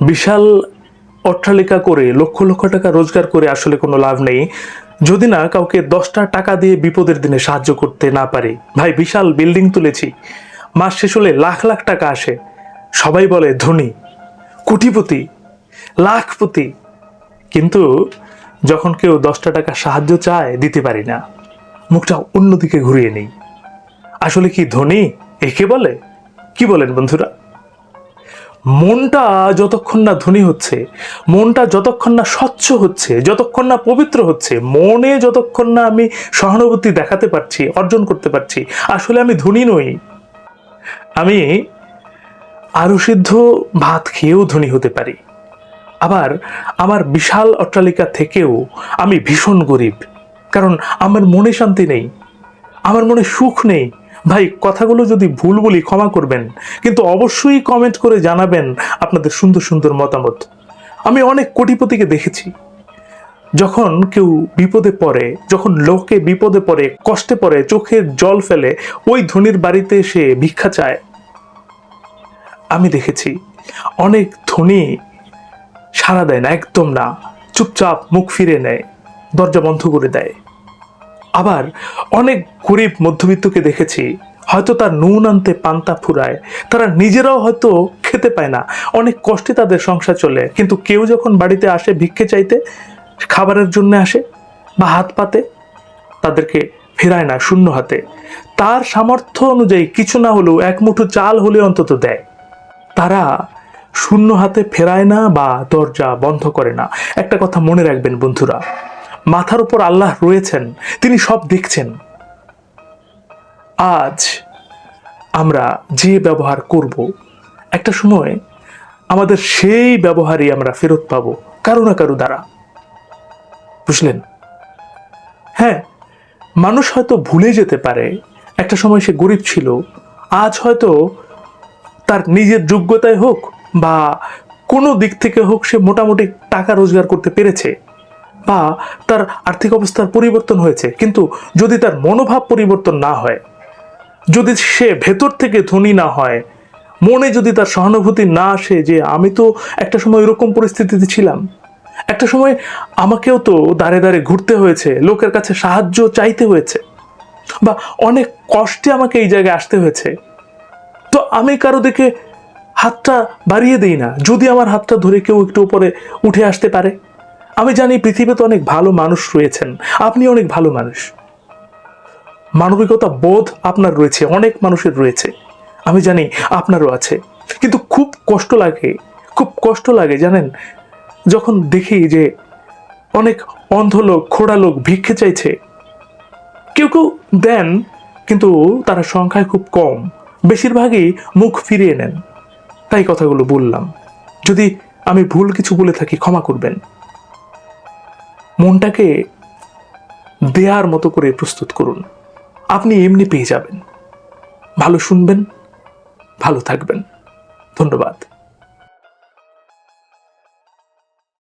বিশাল অট্টালিকা করে, লক্ষ লক্ষ টাকা রোজগার করে আসলে কোনো লাভ নেই। যদি না কাউকে দশটা টাকা দিয়ে বিপদের দিনে সাহায্য করতে না পারি। ভাই, বিশাল বিল্ডিং তুলেছি। মাস শেষ হলে লাখ লাখ টাকা আসে। সবাই বলে, ধনী, কোটিপতি, লাখপতি। কিন্তু যখন কেউ দশটা টাকা সাহায্য চায়, দিতে পারি না। মুখটা অন্যদিকে ঘুরিয়ে নেই। আসলে কি ধনী? একে বলে? কি বলেন বন্ধুরা? মনটা যতক্ষণ না ধনী হচ্ছে, মনটা যতক্ষণ না স্বচ্ছ হচ্ছে, যতক্ষণ না পবিত্র হচ্ছে, মনে যতক্ষণ না আমি সহানুভূতি দেখাতে পারছি, অর্জন করতে পারছি, আসলে আমি ধনী নই। আমি আরু সিদ্ধ ভাত খেয়েও ধনী হতে পারি। আবার আমার বিশাল অট্টালিকা থেকেও আমি ভীষণ গরিব, কারণ আমার মনে শান্তি নেই, আমার মনে সুখ নেই ভাই, কথাগুলো যদি ভুল বলি ক্ষমা করবেন, কিন্তু অবশ্যই কমেন্ট করে জানাবেন আপনাদের সুন্দর সুন্দর মতামত। আমি অনেক কোটিপতিকে দেখেছি। যখন কেউ বিপদে পড়ে, যখন লোকে বিপদে পড়ে, কষ্টে পড়ে, চোখের জল ফেলে, ওই ধনির বাড়িতে এসে ভিক্ষা চায়। আমি দেখেছি, অনেক ধনী সাড়া দেয় না, একদম না। চুপচাপ মুখ ফিরে নেয়, দরজা বন্ধ করে দেয়। আবার অনেক গরিব মধ্যবিত্তকে দেখেছি, হয়তো তার নুন আনতে পান্তা ফুরায়। তারা নিজেরাও হয়তো খেতে পায় না। অনেক কষ্টে তাদের সংসার চলে। কিন্তু কেউ যখন বাড়িতে আসে ভিক্ষে চাইতে, খাবারের জন্য আসে বা হাত পাতে, তাদেরকে ফেরায় না শূন্য হাতে। তার সামর্থ্য অনুযায়ী কিছু না হলেও এক মুঠো চাল হলে অন্তত দেয়। তারা শূন্য হাতে ফেরায় না বা দরজা বন্ধ করে না। একটা কথা মনে রাখবেন বন্ধুরা মাথার উপর আল্লাহ রয়েছেন, তিনি সব দেখছেন। আজ আমরা যে ব্যবহার করব, একটা সময় আমাদের সেই ব্যবহারই আমরা ফেরত পাবো, কারও না কারও দ্বারা। বুঝলেন? হ্যাঁ মানুষ হয়তো ভুলে যেতে পারে, একটা সময় সে গরিব ছিল, আজ হয়তো তার নিজের যোগ্যতায় হোক বা কোনো দিক থেকে হোক সে মোটামুটি টাকা রোজগার করতে পেরেছে। বা তার আর্থিক অবস্থার পরিবর্তন হয়েছে, কিন্তু যদি তার মনোভাব পরিবর্তন না হয়, যদি সে ভেতর থেকে ধনী না হয়, মনে যদি তার সহানুভূতি না আসে যে আমি তো একটা সময় এরকম পরিস্থিতিতে ছিলাম, একটা সময় আমাকেও তো দাঁড়ে দাঁড়ে ঘুরতে হয়েছে, লোকের কাছে সাহায্য চাইতে হয়েছে, বা অনেক কষ্টে আমাকে এই জায়গায় আসতে হয়েছে, তো আমি কারও দিকে হাতটা বাড়িয়ে দিই না, যদি আমার হাতটা ধরে কেউ একটু উপরে উঠে আসতে পারে। আমি জানি পৃথিবীতে অনেক ভালো মানুষ রয়েছেন। আপনি অনেক ভালো মানুষ। মানবিকতা বোধ আপনার রয়েছে, অনেক মানুষের রয়েছে। আমি জানি আপনারও আছে। কিন্তু খুব কষ্ট লাগে, খুব কষ্ট লাগে, জানেন? যখন দেখি যে অনেক অন্ধ লোক, খোড়া লোক ভিক্ষে চাইছে, কেউ কেউ দেন, কিন্তু তারা সংখ্যায় খুব কম। বেশিরভাগই মুখ ফিরিয়ে নেন। তাই কথাগুলো বললাম। যদি আমি ভুল কিছু বলে থাকি, ক্ষমা করবেন। মনটাকে দেয়ার মতো করে প্রস্তুত করুন। আপনি এমনি পেয়ে যাবেন। ভালো শুনবেন, ভালো থাকবেন। ধন্যবাদ।